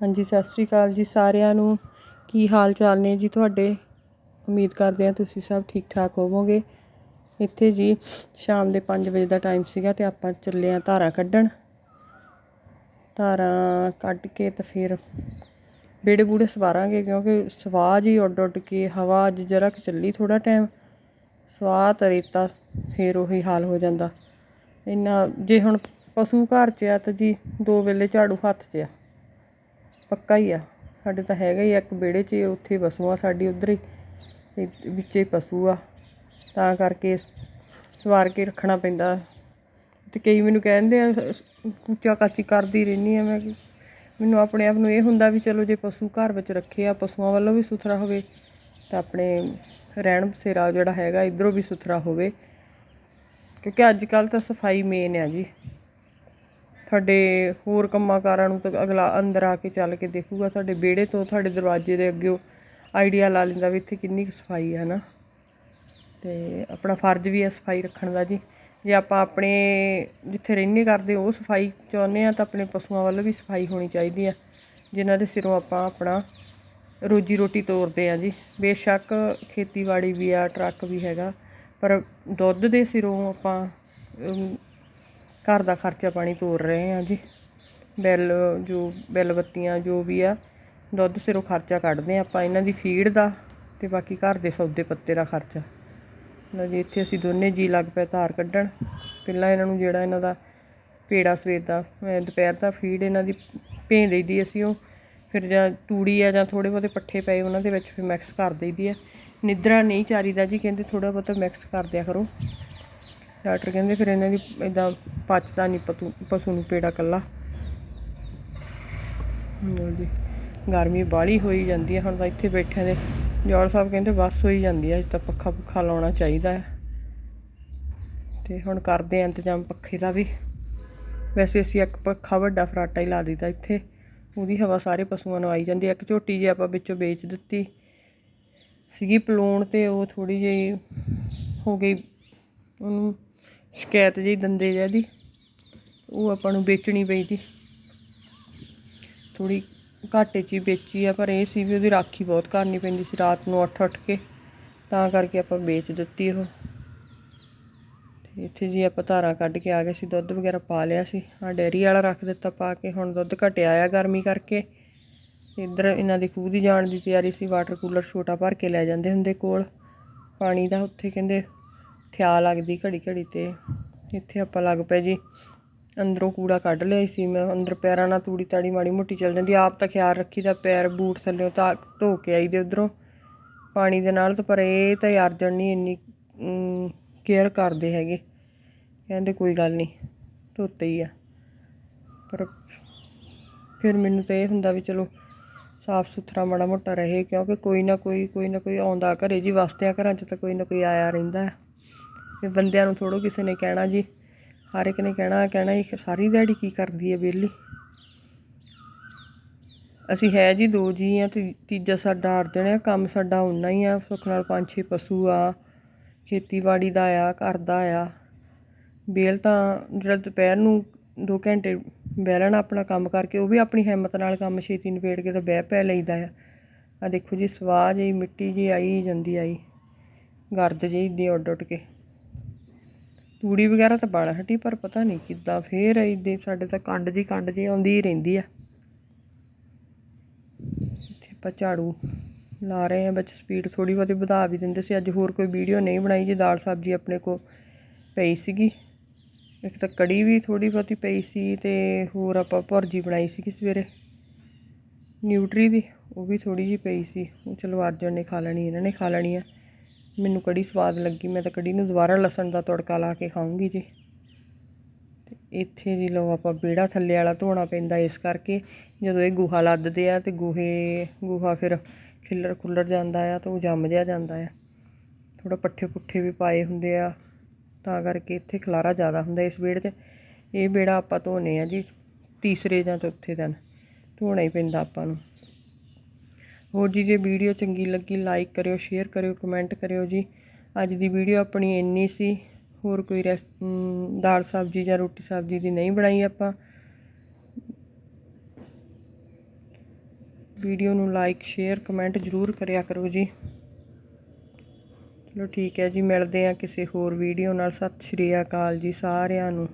ਹਾਂਜੀ, ਸਤਿ ਸ੍ਰੀ ਅਕਾਲ ਜੀ ਸਾਰਿਆਂ ਨੂੰ। ਕੀ ਹਾਲ ਚਾਲ ਨੇ ਜੀ ਤੁਹਾਡੇ? ਉਮੀਦ ਕਰਦੇ ਹਾਂ ਤੁਸੀਂ ਸਭ ਠੀਕ ਠਾਕ ਹੋਵੋਗੇ। ਇੱਥੇ ਜੀ ਸ਼ਾਮ ਦੇ 5 ਵਜੇ ਦਾ ਟਾਈਮ ਸੀਗਾ ਤੇ ਆਪਾਂ ਚੱਲੇ ਆ ਧਾਰਾਂ ਕੱਢਣ। ਧਾਰਾਂ ਕੱਢ ਕੇ ਤੇ ਫਿਰ ਬੇੜੇ ਬੂੜੇ ਸਵਾਰਾਂਗੇ ਕਿਉਂਕਿ ਸਵਾਹ ਜੀ ਉੱਡ ਉੱਡ ਕੇ ਹਵਾ ਅੱਜ ਜਰਾ ਕੁ ਚੱਲੀ ਥੋੜਾ ਟਾਈਮ ਸਵਾਹ ਤੇ ਰੇਤਾ ਫਿਰ ਉਹੀ ਹਾਲ ਹੋ ਜਾਂਦਾ। ਇੰਨਾ ਜੇ ਹੁਣ ਪਸ਼ੂ ਘਰ 'ਚ ਆ ਤਾਂ ਜੀ ਦੋ ਵੇਲੇ ਝਾੜੂ ਹੱਥ 'ਚ ਆ। ਪੱਕਾ ਹੀ ਆ। ਸਾਡੇ ਤਾਂ ਹੈਗਾ ਹੀ ਆ, ਇੱਕ ਵਿਹੜੇ 'ਚ ਉੱਥੇ ਪਸ਼ੂ ਆ ਸਾਡੀ ਉਧਰ ਹੀ। ਤੇ ਵਿੱਚੇ ਪਸ਼ੂ ਆ। ਤਾਂ ਕਰਕੇ ਸਵਾਰ ਕੇ ਰੱਖਣਾ ਪੈਂਦਾ। ਅਤੇ ਕਈ ਮੈਨੂੰ ਕਹਿੰਦੇ ਆ, ਕੂਚਾ ਕਾਚੀ ਕਰਦੀ ਰਹਿੰਦੀ ਆ ਮੈਂ ਮੈਨੂੰ ਆਪਣੇ ਆਪ ਨੂੰ ਇਹ ਹੁੰਦਾ ਵੀ ਚਲੋ ਜੇ ਪਸ਼ੂ ਘਰ ਵਿੱਚ ਰੱਖੇ ਆ, ਪਸ਼ੂਆਂ ਵੱਲੋਂ ਵੀ ਸੁਥਰਾ ਹੋਵੇ, ਤਾਂ ਆਪਣੇ ਰਹਿਣ ਬਸੇਰਾ ਜਿਹੜਾ ਹੈਗਾ, ਇਧਰੋਂ ਵੀ ਸੁਥਰਾ ਹੋਵੇ। ਕਿਉਂਕਿ ਅੱਜ ਕੱਲ ਤਾਂ ਸਫ਼ਾਈ ਮੇਨ ਆ ਜੀ। ਤੁਹਾਡੇ ਹੋਰ ਕੰਮਾਂ ਕਾਰਾਂ ਨੂੰ ਤਾਂ ਅਗਲਾ ਅੰਦਰ ਆ ਕੇ ਚੱਲ ਕੇ ਦੇਖੂਗਾ, ਤੁਹਾਡੇ ਵਿਹੜੇ ਤੋਂ ਤੁਹਾਡੇ ਦਰਵਾਜ਼ੇ ਦੇ ਅੱਗੇ ਆਈਡੀਆ ਲਾ ਲੈਂਦਾ ਵੀ ਇੱਥੇ ਕਿੰਨੀ ਕੁ ਸਫ਼ਾਈ ਹੈ ਨਾ ਅਤੇ ਆਪਣਾ ਫਰਜ਼ ਵੀ ਹੈ ਸਫ਼ਾਈ ਰੱਖਣ ਦਾ ਜੀ। ਜੇ ਆਪਾਂ ਆਪਣੇ ਜਿੱਥੇ ਰਹਿੰਦੇ ਕਰਦੇ ਉਹ ਸਫ਼ਾਈ ਚਾਹੁੰਦੇ ਆ ਤਾਂ ਆਪਣੇ ਪਸ਼ੂਆਂ ਵੱਲ ਵੀ ਸਫ਼ਾਈ ਹੋਣੀ ਚਾਹੀਦੀ ਆ। ਜਿਨ੍ਹਾਂ ਦੇ ਸਿਰੋਂ ਆਪਾਂ ਆਪਣਾ ਰੋਜੀ ਰੋਟੀ ਤੋਰਦੇ ਆ ਜੀ। ਬੇਸ਼ੱਕ ਖੇਤੀਬਾੜੀ ਵੀ ਆ, ਟਰੱਕ ਵੀ ਹੈਗਾ, ਪਰ ਦੁੱਧ ਦੇ ਸਿਰੋਂ ਆਪਾਂ ਘਰ ਦਾ ਖਰਚਾ ਪਾਣੀ ਤੋਰ ਰਹੇ ਹਾਂ ਜੀ। ਬਿੱਲ ਜੋ, ਬਿੱਲ ਬੱਤੀਆਂ ਜੋ ਵੀ ਆ, ਦੁੱਧ ਸਿਰੋਂ ਖਰਚਾ ਕੱਢਦੇ ਹਾਂ ਆਪਾਂ ਇਹਨਾਂ ਦੀ ਫੀਡ ਦਾ ਅਤੇ ਬਾਕੀ ਘਰ ਦੇ ਸੌਦੇ ਪੱਤੇ ਦਾ ਖਰਚਾ। ਲਓ ਜੀ, ਇੱਥੇ ਅਸੀਂ ਦੋਨੇ ਜੀ ਲੱਗ ਪਏ ਧਾਰ ਕੱਢਣ। ਪਹਿਲਾਂ ਇਹਨਾਂ ਨੂੰ ਜਿਹੜਾ ਇਹਨਾਂ ਦਾ ਪੇੜਾ ਸਵੇਰ ਦਾ ਦੁਪਹਿਰ ਦਾ ਫੀਡ ਇਹਨਾਂ ਦੀ ਭੇਂ ਦੇਈਦੀ ਅਸੀਂ ਉਹ। ਫਿਰ ਜਾਂ ਤੂੜੀ ਆ ਜਾਂ ਥੋੜੇ ਬਹੁਤੇ ਪੱਠੇ ਪਏ ਉਹਨਾਂ ਦੇ ਵਿੱਚ ਫਿਰ ਮਿਕਸ ਕਰ ਦੇਈਦੀ ਆ। ਨਿద్ਰਾ ਨਹੀਂ ਚਾਰੀਦਾ ਜੀ, ਕਹਿੰਦੇ ਥੋੜਾ ਬਹੁਤਾ ਮਿਕਸ ਕਰ ਦਿਆ ਕਰੋ। ਡਾਕਟਰ ਕਹਿੰਦੇ ਫਿਰ ਇਹਨਾਂ ਦੀ ਇਦਾਂ ਪਚਦਾ ਨਹੀਂ, ਪਤੂ, ਪਸ਼ੂ ਨੂੰ ਪੇੜਾ ਕੱਲਾ ਜੀ, ਗਰਮੀ ਬਾਲੀ ਹੋਈ ਜਾਂਦੀ ਹੈ ਹੁਣ ਤਾਂ ਇੱਥੇ ਬੈਠਿਆਂ ਦੇ ਜੋੜ ਸਾਹਿਬ ਕਹਿੰਦੇ ਬਸ ਹੋਈ ਜਾਂਦੀ ਹੈ ਤਾਂ ਪੱਖਾ ਪੁੱਖਾ ਲਾਉਣਾ ਚਾਹੀਦਾ ਹੈ ਤੇ ਹੁਣ ਕਰਦੇ ਆਂ ਇੰਤਜ਼ਾਮ ਪੱਖੇ ਦਾ ਵੀ। ਵੈਸੇ ਅਸੀਂ ਇੱਕ ਪੱਖਾ ਵੱਡਾ ਫਰਾਟਾ ਹੀ ਲਾ ਦਿੱਤਾ ਇੱਥੇ, ਉਹਦੀ ਹਵਾ ਸਾਰੇ ਪਸ਼ੂਆਂ ਨੂੰ ਆਈ ਜਾਂਦੀ ਹੈ ਇੱਕ ਝੋਟੀ ਜੇ ਆਪਾਂ ਵਿੱਚੋਂ ਵੇਚ ਦਿੱਤੀ ਸੀਗੀ ਪਲੂਣ ਤੇ ਉਹ ਥੋੜੀ ਜਿਹੀ ਹੋ ਗਈ, ਉਹਨੂੰ ਸ਼ਿਕਾਇਤ ਜਿਹੀ ਦੰਦੇ ਜਿਹਾ ਦੀ ਉਹ ਆਪਾਂ ਨੂੰ ਵੇਚਣੀ ਪਈ ਜੀ ਥੋੜੀ ਘਾਟੇ 'ਚ ਹੀ ਵੇਚੀ ਆ, ਪਰ ਇਹ ਸੀ ਵੀ ਉਹਦੀ ਰਾਖੀ ਬਹੁਤ ਕਰਨੀ ਪੈਂਦੀ ਸੀ ਰਾਤ ਨੂੰ ਉੱਠ ਉੱਠ ਕੇ, ਤਾਂ ਕਰਕੇ ਆਪਾਂ ਵੇਚ ਦਿੱਤੀ ਉਹ। ਇੱਥੇ ਜੀ ਆਪਾਂ ਧਾਰਾਂ ਕੱਢ ਕੇ ਆ ਗਏ ਸੀ, ਦੁੱਧ ਵਗੈਰਾ ਪਾ ਲਿਆ ਸੀ। ਆ ਡੇਰੀ ਵਾਲਾ ਰੱਖ ਦਿੱਤਾ ਪਾ ਕੇ, ਹੁਣ ਦੁੱਧ ਘਟਿਆ ਆ ਗਰਮੀ ਕਰਕੇ। ਇੱਧਰ ਇਹਨਾਂ ਦੀ ਖੂਹ ਦੀ ਜਾਣ ਦੀ ਤਿਆਰੀ ਸੀ, ਵਾਟਰ ਕੂਲਰ ਛੋਟਾ ਭਰ ਕੇ ਲੈ ਜਾਂਦੇ ਹੁੰਦੇ ਕੋਲ। ਪਾਣੀ ਦਾ ਉੱਥੇ ਕਹਿੰਦੇ ਥਿਆ ਲੱਗਦੀ ਘੜੀ ਘੜੀ ਤੇ। ਇੱਥੇ ਆਪਾਂ ਲੱਗ ਪਏ ਜੀ। ਅੰਦਰੋਂ ਕੂੜਾ ਕੱਢ ਲਿਆ ਸੀ ਮੈਂ। ਅੰਦਰ ਪੈਰਾਂ ਨਾਲ ਤੂੜੀ ਤਾੜੀ ਮਾੜੀ ਮੋਟੀ ਚੱਲ ਜਾਂਦੀ। ਆਪ ਤਾਂ ਖਿਆਲ ਰੱਖੀਦਾ ਪੈਰ ਬੂਟ ਥੱਲੇ ਤਾਂ ਧੋ ਕੇ ਆਈ ਦੇ ਉਧਰੋਂ। ਪਾਣੀ ਦੇ ਨਾਲ ਪਰ ਇਹ ਤਾਂ ਅਰਜਨ ਨਹੀਂ ਇੰਨੀ ਕੇਅਰ ਕਰਦੇ ਹੈਗੇ। ਕਹਿੰਦੇ ਕੋਈ ਗੱਲ ਨਹੀਂ, ਧੋਤੇ ਹੀ ਆ। ਪਰ ਫਿਰ ਮੈਨੂੰ ਤਾਂ ਇਹ ਹੁੰਦਾ ਵੀ ਚਲੋ ਸਾਫ਼ ਸੁਥਰਾ ਮਾੜਾ ਮੋਟਾ ਰਹੇ। ਕਿਉਂਕਿ ਕੋਈ ਨਾ ਕੋਈ ਕੋਈ ਨਾ ਕੋਈ ਆਉਂਦਾ ਘਰੇ ਜੀ। ਵਸਦਿਆਂ ਘਰਾਂ 'ਚ ਤਾਂ ਕੋਈ ਨਾ ਕੋਈ ਆਇਆ ਰਹਿੰਦਾ। ਹੈ ਤੇ ਬੰਦਿਆਂ ਨੂੰ ਥੋੜੋ ਕਿਸੇ ਨੇ ਕਹਿਣਾ ਜੀ, ਹਰ ਇੱਕ ਨੇ ਕਹਿਣਾ ਕਹਿਣਾ ਇਹ ਸਾਰੀ ਦਿਹਾੜੀ ਕੀ ਕਰਦੀ ਹੈ ਵਿਹਲੀ। ਅਸੀਂ ਹੈ ਜੀ ਦੋ ਜੀ ਆ ਤੇ ਤੀਜਾ ਸਾਡਾ ਅਰਜਣ ਆ, ਕੰਮ ਸਾਡਾ ਉਨਾ ਹੀ ਆ, ਸੁੱਖ ਨਾਲ ਪੰਜ ਛੇ ਪਸ਼ੂ ਆ, ਖੇਤੀਬਾੜੀ ਦਾ ਆ, ਘਰ ਦਾ ਆ। ਬੇਲ ਤਾਂ ਜਿਹੜਾ ਦੁਪਹਿਰ ਨੂੰ 2 ਘੰਟੇ ਬਹਿ ਆਪਣਾ ਕੰਮ ਕਰਕੇ, ਉਹ ਵੀ ਆਪਣੀ ਹਿੰਮਤ ਨਾਲ ਕੰਮ ਛੇਤੀ ਨਿਬੇੜ ਕੇ ਤਾਂ ਬਹਿ ਪੈ ਲਈਦਾ ਆ। ਆ ਦੇਖੋ ਜੀ ਸਵਾਹ ਜੀ ਮਿੱਟੀ ਜੀ ਆਈ ਜਾਂਦੀ ਆਈ, ਗਰਦ ਜੀ ਦੀ ਉੱਡ ਉੱਡ ਕੇ। ਤੂੜੀ ਵਗੈਰਾ ਤਾਂ ਬਣ ਹਟੀ, ਪਰ ਪਤਾ ਨਹੀਂ ਕਿੱਦਾਂ ਫੇਰ ਇਹਦੇ ਸਾਡੇ ਤਾਂ ਕੰਡ ਦੀ ਕੰਡ ਜੀ ਆਉਂਦੀ ਹੀ ਰਹਿੰਦੀ ਆ। ਇੱਥੇ ਆਪਾਂ ਝਾੜੂ ਲਾ ਰਹੇ ਆ ਵਿੱਚ ਸਪੀਡ ਥੋੜੀ ਬਹੁਤੀ ਵਧਾ ਵੀ ਦਿੰਦੇ ਸੀ। ਅੱਜ ਹੋਰ ਕੋਈ ਵੀਡੀਓ ਨਹੀਂ ਬਣਾਈ ਜੀ। ਦਾਲ ਸਬਜ਼ੀ ਆਪਣੇ ਕੋ ਪਈ ਸੀਗੀ। ਇੱਕ ਤਾਂ ਕੜੀ ਵੀ ਥੋੜੀ ਬਹੁਤੀ ਪਈ ਸੀ ਤੇ ਹੋਰ ਆਪਾਂ ਭੁਰਜੀ ਬਣਾਈ ਸੀ ਸਵੇਰੇ। ਨਿਊਟਰੀ ਦੀ, ਉਹ ਵੀ ਥੋੜੀ ਜੀ ਪਈ ਸੀ। ਉਹ ਚਲੋ ਅਰਜਨ ਨੇ ਖਾ ਲੈਣੀ, ਇਹਨਾਂ ਨੇ ਖਾ ਲੈਣੀ ਆ। ਮੈਨੂੰ ਕੜੀ ਸਵਾਦ ਲੱਗੀ, ਮੈਂ ਤਾਂ ਕੜੀ ਨੂੰ ਦੁਬਾਰਾ ਲਸਣ ਦਾ ਤੜਕਾ ਲਾ ਕੇ ਖਾਉਂਗੀ ਜੀ। ਤੇ ਇੱਥੇ ਜੀ ਲੋ ਆਪਾਂ ਬੇੜਾ ਥੱਲੇ ਵਾਲਾ ਧੋਣਾ ਪੈਂਦਾ ਇਸ ਕਰਕੇ, ਜਦੋਂ ਇਹ ਗੂਹਾ ਲੱਦਦੇ ਆ ਤੇ ਗੂਹੇ, ਗੂਹਾ ਫਿਰ ਖਿੱਲਰ ਖੁੱਲਰ ਜਾਂਦਾ ਆ ਤਾਂ ਉਹ ਜੰਮ ਜਿਆ ਜਾਂਦਾ ਆ। ਥੋੜਾ ਪੱਠੇ ਪੁੱਠੇ ਵੀ ਪਾਏ ਹੁੰਦੇ ਆ, ਤਾਂ ਕਰਕੇ ਇੱਥੇ ਖਲਾਰਾ ਜ਼ਿਆਦਾ ਹੁੰਦਾ ਇਸ ਬੇੜ 'ਚ। ਇਹ ਬੇੜਾ ਆਪਾਂ ਧੋਨੇ ਆ ਜੀ ਤੀਸਰੇ ਜਾਂ ਚੌਥੇ ਦਿਨ, ਧੋਣਾ ਹੀ ਪੈਂਦਾ ਆਪਾਂ ਨੂੰ। ਹੋਰ ਜੀ, ਜੇ ਵੀਡੀਓ ਚੰਗੀ ਲੱਗੀ ਲਾਈਕ ਕਰਿਓ ਸ਼ੇਅਰ ਕਰਿਓ ਕਮੈਂਟ ਕਰਿਓ ਜੀ। ਅੱਜ ਦੀ ਵੀਡੀਓ ਆਪਣੀ ਇੰਨੀ ਸੀ, ਹੋਰ ਕੋਈ ਦਾਲ ਸਬਜ਼ੀ ਜਾਂ ਰੋਟੀ ਸਬਜ਼ੀ ਦੀ ਨਹੀਂ ਬਣਾਈ ਆਪਾਂ। ਵੀਡੀਓ ਨੂੰ ਲਾਈਕ ਸ਼ੇਅਰ ਕਮੈਂਟ ਜ਼ਰੂਰ ਕਰਿਆ ਕਰੋ ਜੀ। ਚਲੋ ਠੀਕ ਹੈ ਜੀ, ਮਿਲਦੇ ਆ ਕਿਸੇ ਹੋਰ ਵੀਡੀਓ ਨਾਲ। ਸਤਿ ਸ਼੍ਰੀ ਅਕਾਲ ਜੀ ਸਾਰਿਆਂ ਨੂੰ।